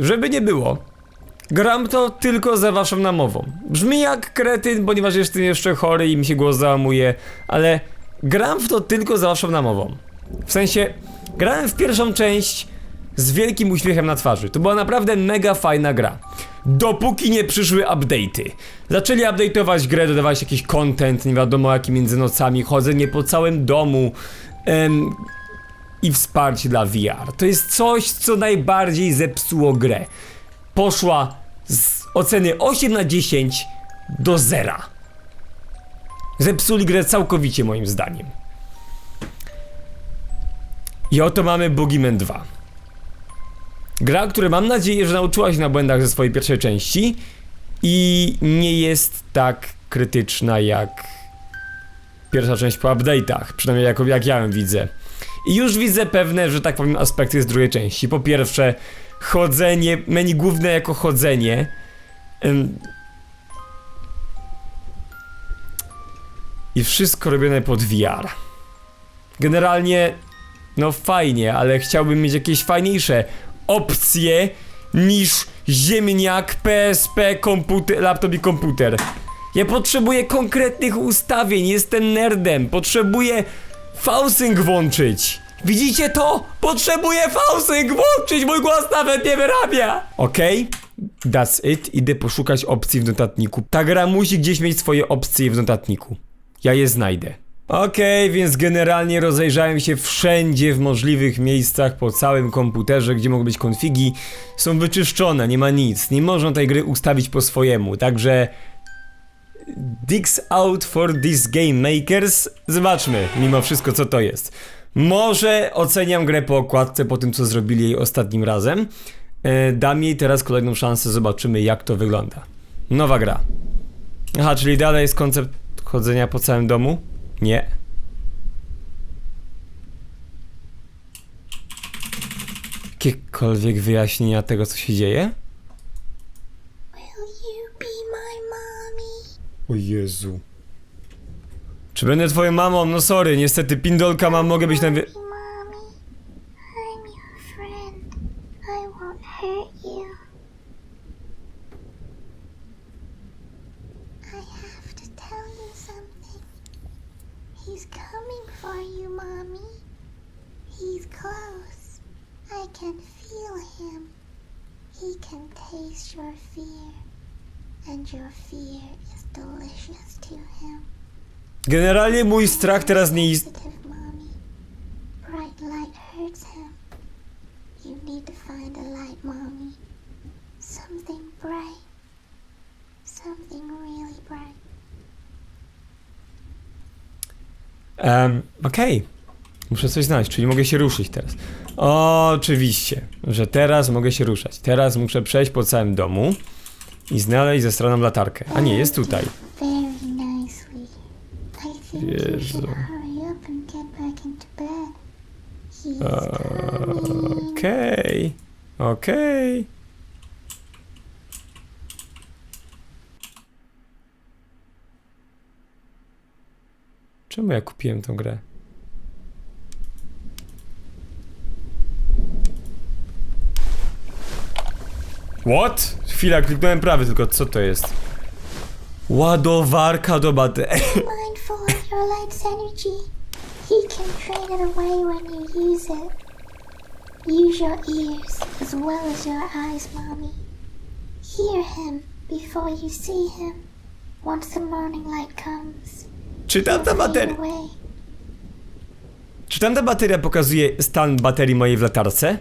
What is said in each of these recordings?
żeby nie było, gram to tylko za waszą namową. Brzmi jak kretyn, ponieważ jestem jeszcze chory i mi się głos załamuje, ale gram w to tylko za waszą namową. W sensie, grałem w pierwszą część z wielkim uśmiechem na twarzy. To była naprawdę mega fajna gra. Dopóki nie przyszły update'y. Zaczęli update'ować grę, dodawać jakiś content, nie wiadomo jaki między nocami, chodzenie po całym domu em, i wsparcie dla VR. To jest coś, co najbardziej zepsuło grę. Poszła z oceny 8 na 10 do zera. Zepsuli grę całkowicie moim zdaniem. I oto mamy Boogeyman 2. Gra, która mam nadzieję, że nauczyła się na błędach ze swojej pierwszej części i nie jest tak krytyczna jak pierwsza część po update'ach, przynajmniej jako, jak ja ją widzę. I już widzę pewne, że tak powiem, aspekty z drugiej części. Po pierwsze, chodzenie, menu główne jako chodzenie. I wszystko robione pod VR. Generalnie, no fajnie, ale chciałbym mieć jakieś fajniejsze opcje niż ziemniak, PSP, komputer, laptop i komputer. Ja potrzebuję konkretnych ustawień, jestem nerdem, potrzebuję fałsync włączyć. Widzicie to? Potrzebuję fałsync włączyć, mój głos nawet nie wyrabia. Okej, that's it, idę poszukać opcji w notatniku. Ta gra musi gdzieś mieć swoje opcje w notatniku. Ja je znajdę. Okej, więc generalnie rozejrzałem się wszędzie w możliwych miejscach po całym komputerze, gdzie mogą być konfigi. Są wyczyszczone, nie ma nic. Nie można tej gry ustawić po swojemu, także... Dicks out for these game makers. Zobaczmy, mimo wszystko, co to jest. Może oceniam grę po okładce, po tym, co zrobili jej ostatnim razem. E, dam jej teraz kolejną szansę, zobaczymy, jak to wygląda. Nowa gra. Aha, czyli dalej jest koncept chodzenia po całym domu? Nie. Jakiekolwiek wyjaśnienia tego, co się dzieje? Will you be my mommy? O Jezu. Czy będę twoją mamą? No sorry, niestety pindolka mam, mogę być na wie... Be mommy. I'm your friend. I won't hurt you. I have to tell you something. He's coming for you, mommy. He's close. I can feel him. He can taste your fear. And your fear is delicious to him. Generalnie mój strach teraz nie ist... sensitive, mommy. Bright light hurts him. You need to find a light, mommy. Something bright. Something really bright. Um, okej. Muszę coś znaleźć, czyli mogę się ruszyć teraz. Oczywiście, że teraz mogę się ruszać. Teraz muszę przejść po całym domu i znaleźć ze stroną latarkę. A nie, jest tutaj. Jezu. He's coming. Okej. Okej. Czemu ja kupiłem tą grę? What? Chwila, kliknąłem prawy, tylko co to jest? Ładowarka do baterii. Mindful of your light's energy. He can train it away when you use it. Use your ears as well as your eyes, Mommy. Hear him before you see him. Once the morning light comes, Czy tamta fade bateria... Czy tamta bateria pokazuje stan baterii mojej w latarce?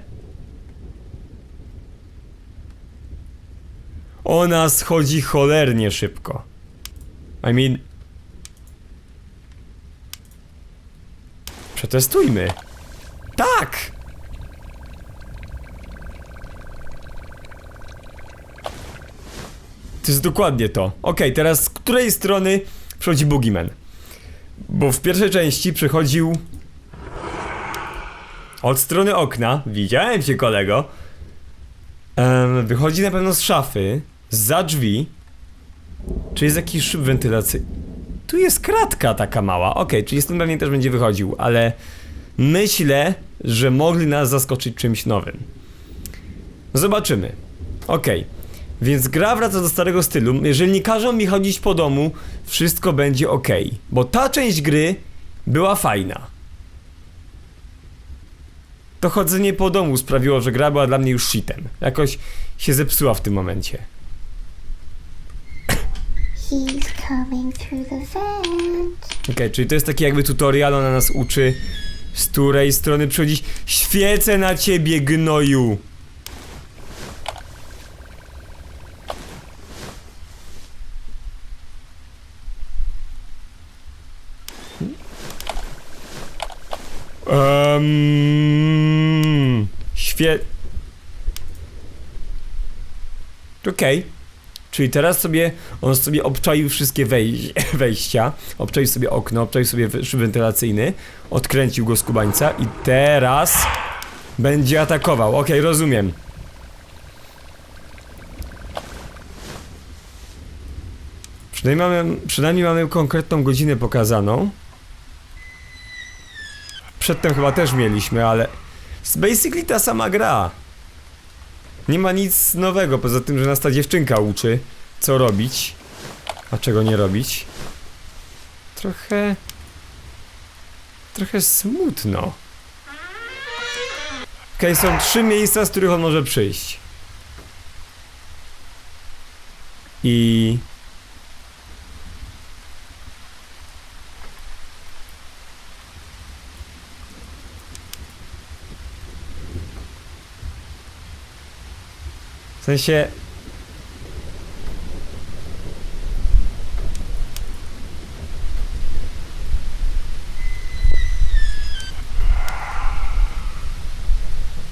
Ona schodzi cholernie szybko. I mean... Przetestujmy. Tak! To jest dokładnie to. Okej, teraz z której strony przychodzi Boogeyman? Bo w pierwszej części przychodził od strony okna, widziałem cię kolego. Em, wychodzi na pewno z szafy, za drzwi. Czy jest jakiś szyb wentylacyjny? Tu jest kratka taka mała, okej, czyli stąd pewnie też będzie wychodził, ale myślę, że mogli nas zaskoczyć czymś nowym. Zobaczymy. Okej. Więc gra wraca do starego stylu. Jeżeli nie każą mi chodzić po domu, wszystko będzie ok. Bo ta część gry była fajna. To chodzenie po domu sprawiło, że gra była dla mnie już shitem. Jakoś się zepsuła w tym momencie. He's coming through the vent. Okej, czyli to jest taki jakby tutorial, ona nas uczy z której strony przychodzić. Świecę na ciebie, gnoju! Um, świe... Okej. Czyli teraz sobie, on sobie obczaił wszystkie wej wejścia, obczaił sobie okno, obczaił sobie szyb wentylacyjny, odkręcił go z kubańca i teraz będzie atakował. Okej, rozumiem. Przynajmniej mamy, przynajmniej mamy konkretną godzinę pokazaną. Przedtem chyba też mieliśmy, ale... Jest basically ta sama gra. Nie ma nic nowego, poza tym, że nas ta dziewczynka uczy, co robić, a czego nie robić. Trochę... Trochę smutno. Okej, są trzy miejsca, z których on może przyjść. I... sensie...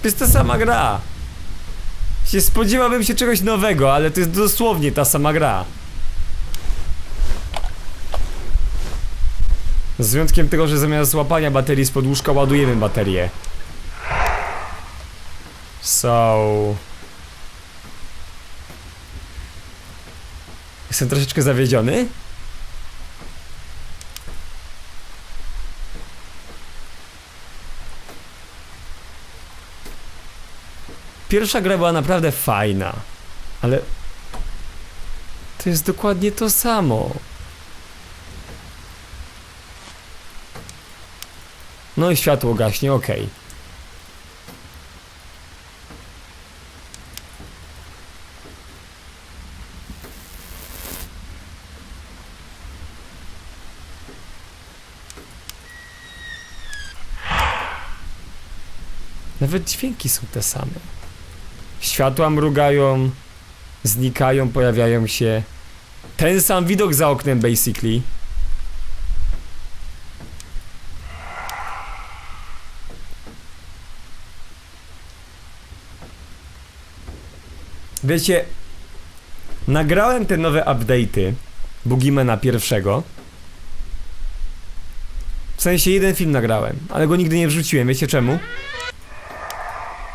To jest ta sama gra. Się spodziewałbym się czegoś nowego, ale to jest dosłownie ta sama gra. Z wyjątkiem tego, że zamiast łapania baterii z podłóżka ładujemy baterię. So... Jestem troszeczkę zawiedziony. Pierwsza gra była naprawdę fajna, ale to jest dokładnie to samo. No i światło gaśnie, okej. Nawet dźwięki są te same. Światła mrugają, znikają, pojawiają się. Ten sam widok za oknem, basically. Wiecie, nagrałem te nowe update'y Boogiemana pierwszego. W sensie jeden film nagrałem, ale go nigdy nie wrzuciłem. Wiecie czemu?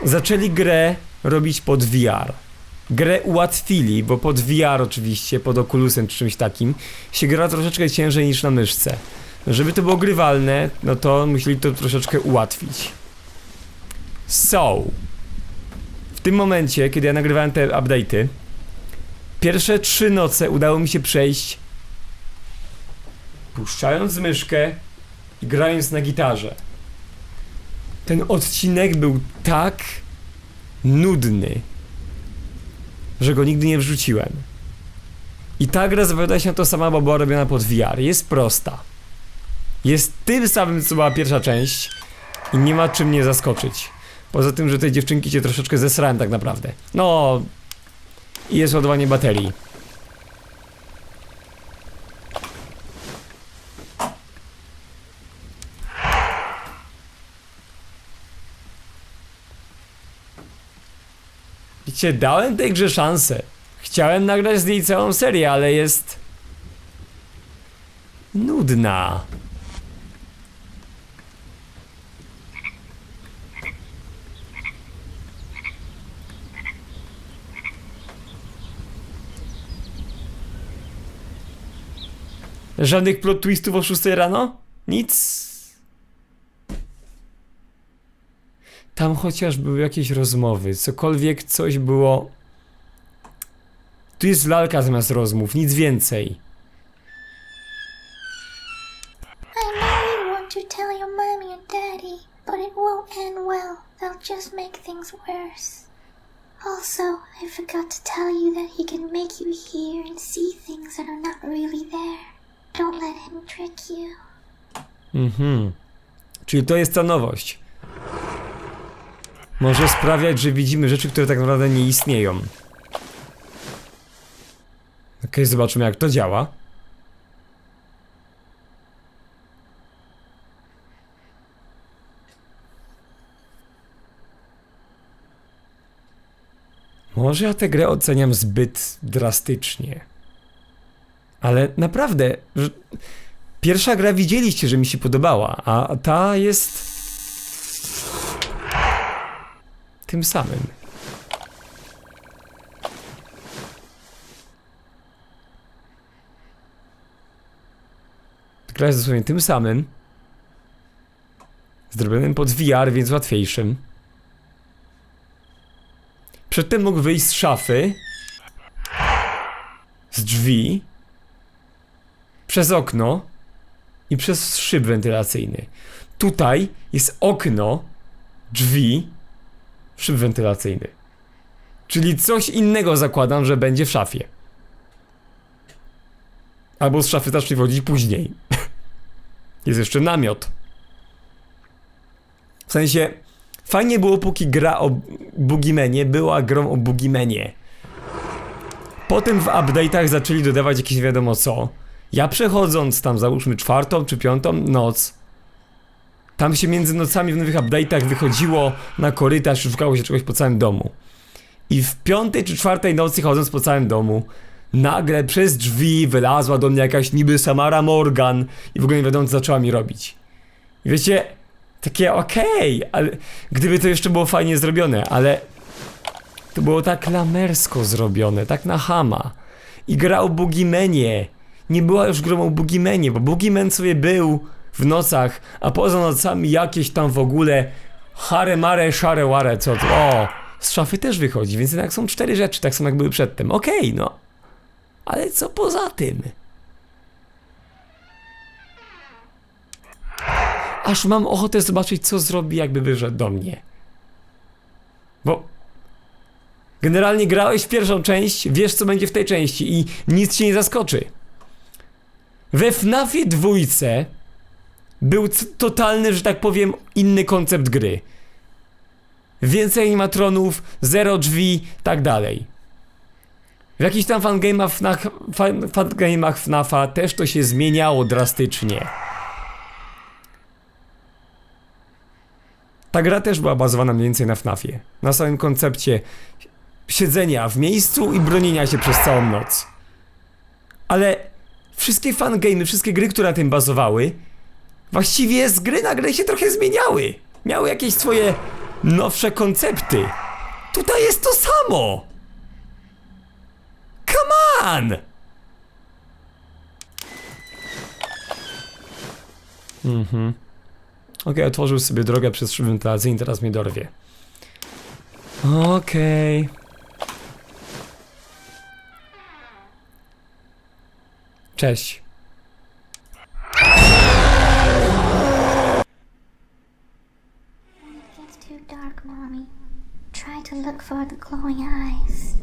Zaczęli grę robić pod VR. Grę ułatwili, bo pod VR oczywiście, pod Oculusem czy czymś takim, się gra troszeczkę ciężej niż na myszce. Żeby to było grywalne, no to musieli to troszeczkę ułatwić. So, w tym momencie, kiedy ja nagrywałem te update'y, pierwsze trzy noce udało mi się przejść puszczając myszkę i grając na gitarze ten odcinek był tak nudny, że go nigdy nie wrzuciłem. I ta gra zapowiada się to sama, bo była robiona pod VR. Jest prosta. Jest tym samym, co była pierwsza część i nie ma czym mnie zaskoczyć. Poza tym, że tej dziewczynki cię troszeczkę zesrałem tak naprawdę. No... I jest ładowanie baterii. Wiecie, dałem tej grze szansę. Chciałem nagrać z niej całą serię, ale jest... Nudna. Żadnych plot twistów o 6 rano? Nic. Tam chociaż były jakieś rozmowy, cokolwiek coś było Tu jest lalka zamiast rozmów, nic więcej. I know you want to tell your mommy and daddy, but it won't end well. They'll just make things worse. Also, I forgot to tell you that he can make you hear and see things that are not really there. Don't let him trick you. Mhm. Czyli to jest ta nowość. Może sprawiać, że widzimy rzeczy, które tak naprawdę nie istnieją. Okej, zobaczymy jak to działa. Może ja tę grę oceniam zbyt drastycznie. Ale naprawdę, Pierwsza gra widzieliście, że mi się podobała, a ta jest. Tym samym. Gra jest dosłownie tym samym. Zrobionym pod VR, więc łatwiejszym. Przedtem mógł wyjść z szafy. Z drzwi. Przez okno i przez szyb wentylacyjny. Tutaj jest okno, drzwi, szyb wentylacyjny. Czyli coś innego zakładam, że będzie w szafie. Albo z szafy zacznie wchodzić później. jest jeszcze namiot. W sensie, fajnie było póki gra o Boogiemanie była grą o Boogiemanie. Potem w update'ach zaczęli dodawać jakieś wiadomo co. Ja przechodząc tam załóżmy czwartą czy piątą noc, tam się między nocami w nowych update'ach wychodziło na korytarz i szukało się czegoś po całym domu. I w piątej czy czwartej nocy chodząc po całym domu, nagle przez drzwi wylazła do mnie jakaś niby Samara Morgan i w ogóle nie wiadomo co zaczęła mi robić. I wiecie, takie okej, ale gdyby to jeszcze było fajnie zrobione, ale to było tak lamersko zrobione, tak na hama. I gra o Boogiemanie nie była już grą o Boogiemanie, bo Boogieman sobie był w nocach, a poza nocami jakieś tam w ogóle hare mare szare ware, co to, o, z szafy też wychodzi, więc jednak są cztery rzeczy, tak samo jak były przedtem, okej, no. Ale co poza tym? Aż mam ochotę zobaczyć, co zrobi, jakby wyszedł do mnie. Bo generalnie grałeś w pierwszą część, wiesz, co będzie w tej części i nic cię nie zaskoczy. We FNAFie dwójce był totalny, że tak powiem, inny koncept gry. Więcej animatronów, zero drzwi, tak dalej. W jakichś tam fangame'ach FNAF, fan, fangame'ach FNAFa też to się zmieniało drastycznie. Ta gra też była bazowana mniej więcej na FNAFie. Na samym koncepcie siedzenia w miejscu i bronienia się przez całą noc. Ale wszystkie fangamy, wszystkie gry, które na tym bazowały, właściwie z gry na grę się trochę zmieniały. Miały jakieś swoje nowsze koncepty. Tutaj jest to samo! Come on! Mhm. Okej, otworzył sobie drogę przez szyb wentylacyjny, teraz mnie dorwie. Okej. Cześć. When it gets too dark, Mommy, look for the glowing eyes.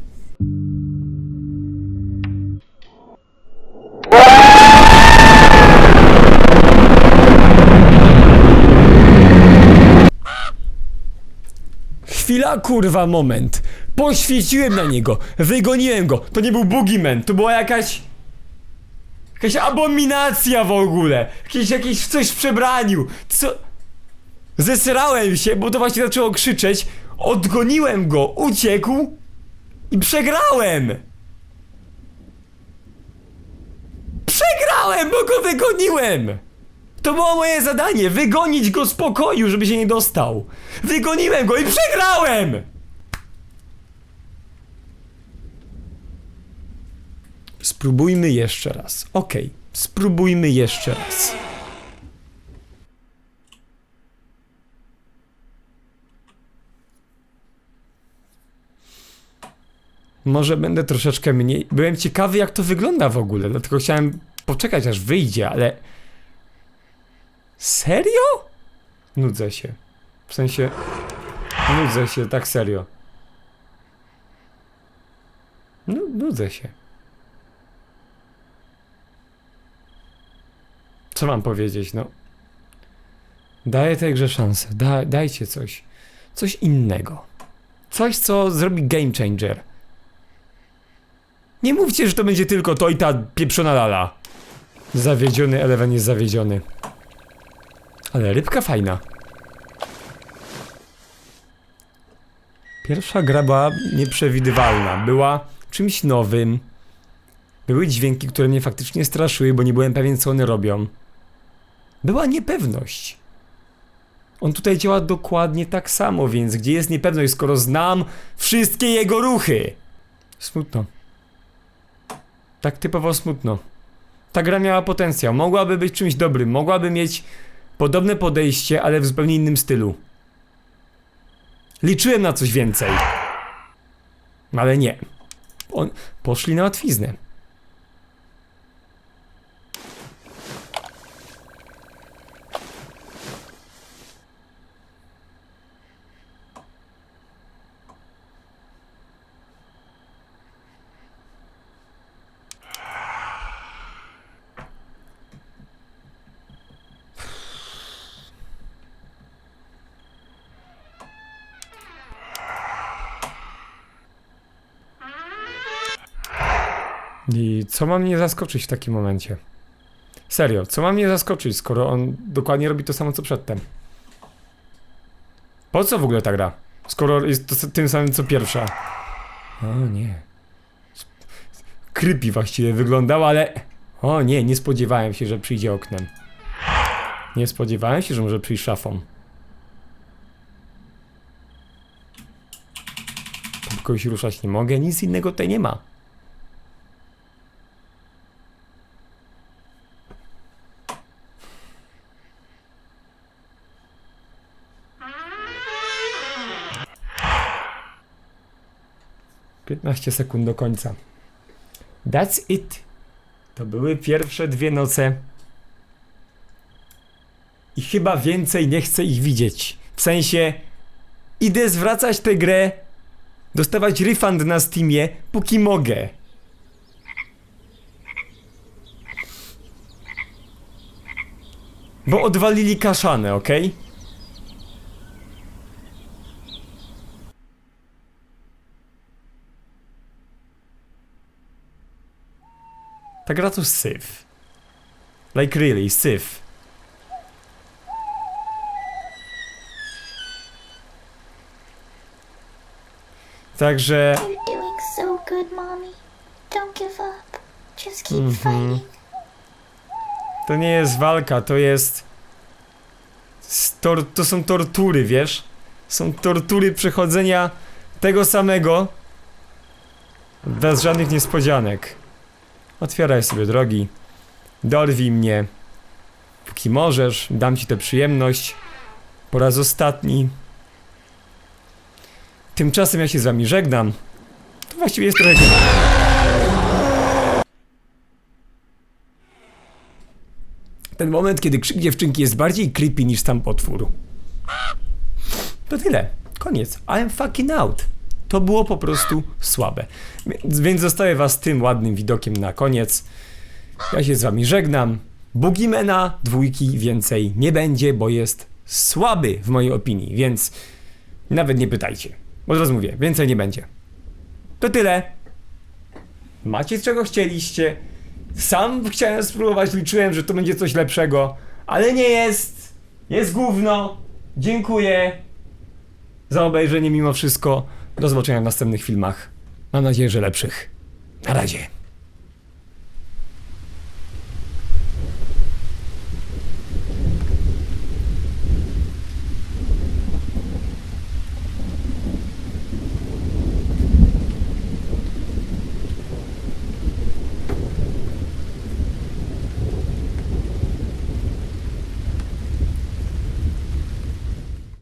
Chwila, kurwa, moment. Poświeciłem na niego, wygoniłem go. To nie był Boogeyman, to była jakaś... Jakaś abominacja w ogóle. Jakieś, jakieś coś w przebraniu. Co... Zesrałem się, bo to właśnie zaczęło krzyczeć. Odgoniłem go, uciekł i przegrałem. Przegrałem, bo go wygoniłem. To było moje zadanie, wygonić go z pokoju, żeby się nie dostał. Wygoniłem go i przegrałem! Spróbujmy jeszcze raz. Okej, spróbujmy jeszcze raz. Może będę troszeczkę mniej. Byłem ciekawy, jak to wygląda w ogóle, dlatego chciałem poczekać, aż wyjdzie, ale. Serio? Nudzę się. W sensie. Nudzę się, tak serio. No, nudzę się. Co mam powiedzieć, no? Daję tej grze szansę. Da, dajcie coś. Coś innego. Coś, co zrobi game changer. Nie mówcie, że to będzie tylko to i ta pieprzona lala. Zawiedziony Eleven jest zawiedziony. Ale rybka fajna. Pierwsza gra była nieprzewidywalna. Była czymś nowym. Były dźwięki, które mnie faktycznie straszyły, bo nie byłem pewien, co one robią. Była niepewność. On tutaj działa dokładnie tak samo, więc gdzie jest niepewność, skoro znam wszystkie jego ruchy? Smutno. Tak typowo smutno. Ta gra miała potencjał, mogłaby być czymś dobrym, mogłaby mieć podobne podejście, ale w zupełnie innym stylu. Liczyłem na coś więcej. Ale nie. On, poszli na łatwiznę. I co ma mnie zaskoczyć w takim momencie? Serio, co ma mnie zaskoczyć, skoro on dokładnie robi to samo co przedtem? Po co w ogóle ta gra? Skoro jest to tym samym co pierwsza. O nie. Creepy właściwie wyglądał, ale... O nie, nie spodziewałem się, że przyjdzie oknem. Nie spodziewałem się, że może przyjść szafą. Tylko się ruszać nie mogę, nic innego tutaj nie ma. Piętnaście sekund do końca. That's it. To były pierwsze dwie noce. I chyba więcej nie chcę ich widzieć. W sensie, idę zwracać tę grę, dostawać refund na Steamie, póki mogę. Bo odwalili kaszanę, okej? Ta gra to syf. Like really, syf. Także You're doing so good, Mommy. Don't give up. Just keep Mhm. fighting. to nie jest walka, to jest. To są tortury, wiesz? Są tortury przechodzenia tego samego bez żadnych niespodzianek. Otwieraj sobie drogi. Dorwij mnie. Póki możesz, dam ci tę przyjemność. Po raz ostatni. Tymczasem ja się z wami żegnam. To właściwie jest trochę. Ten moment, kiedy krzyk dziewczynki jest bardziej creepy niż sam potwór. To tyle. Koniec. I'm fucking out. To było po prostu słabe. Więc, zostawię was tym ładnym widokiem na koniec. Ja się z wami żegnam. Boogiemana dwójki więcej nie będzie, bo jest słaby w mojej opinii, więc nawet nie pytajcie. Od razu mówię, więcej nie będzie. To tyle. Macie czego chcieliście. Sam chciałem spróbować, liczyłem, że to będzie coś lepszego, ale nie jest. Jest gówno. Dziękuję za obejrzenie mimo wszystko. Do zobaczenia w następnych filmach. Mam nadzieję, że lepszych. Na razie.